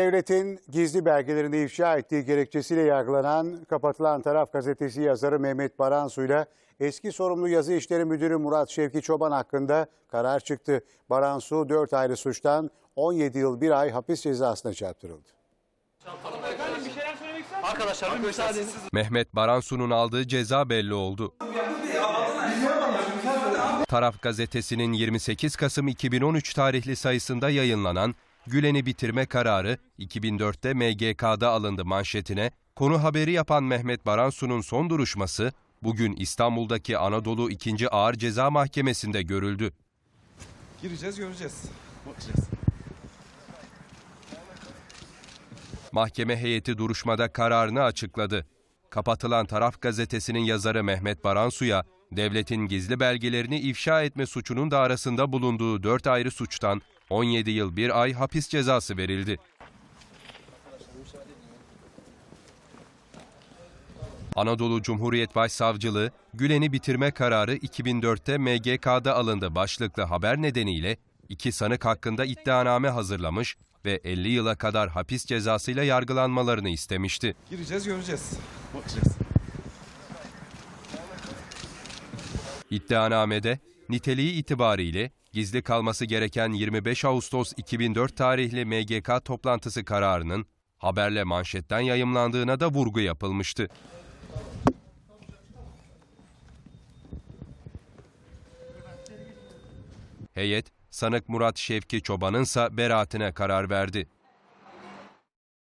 Devletin gizli belgelerini ifşa ettiği gerekçesiyle yargılanan kapatılan taraf gazetesi yazarı Mehmet Baransu ile eski sorumlu yazı işleri müdürü Murat Şevki Çoban hakkında karar çıktı. Baransu 4 ayrı suçtan 17 yıl 1 ay hapis cezasına çarptırıldı. Arkadaşlar. Mehmet Baransu'nun aldığı ceza belli oldu. Taraf gazetesinin 28 Kasım 2013 tarihli sayısında yayınlanan Gülen'i bitirme kararı 2004'te MGK'da alındı manşetine konu haberi yapan Mehmet Baransu'nun son duruşması bugün İstanbul'daki Anadolu 2. Ağır Ceza Mahkemesi'nde görüldü. Gireceğiz göreceğiz. Bakacağız. Mahkeme heyeti duruşmada kararını açıkladı. Kapatılan Taraf gazetesinin yazarı Mehmet Baransu'ya devletin gizli belgelerini ifşa etme suçunun da arasında bulunduğu 4 ayrı suçtan 17 yıl 1 ay hapis cezası verildi. Anadolu Cumhuriyet Başsavcılığı, Gülen'i bitirme kararı 2004'te MGK'da alındı başlıklı haber nedeniyle iki sanık hakkında iddianame hazırlamış ve 50 yıla kadar hapis cezasıyla yargılanmalarını istemişti. Gireceğiz göreceğiz. Bakacağız. İddianamede niteliği itibariyle gizli kalması gereken 25 Ağustos 2004 tarihli MGK toplantısı kararının haberle manşetten yayımlandığına da vurgu yapılmıştı. Heyet, sanık Murat Şevki Çoban'ınsa beraatine karar verdi.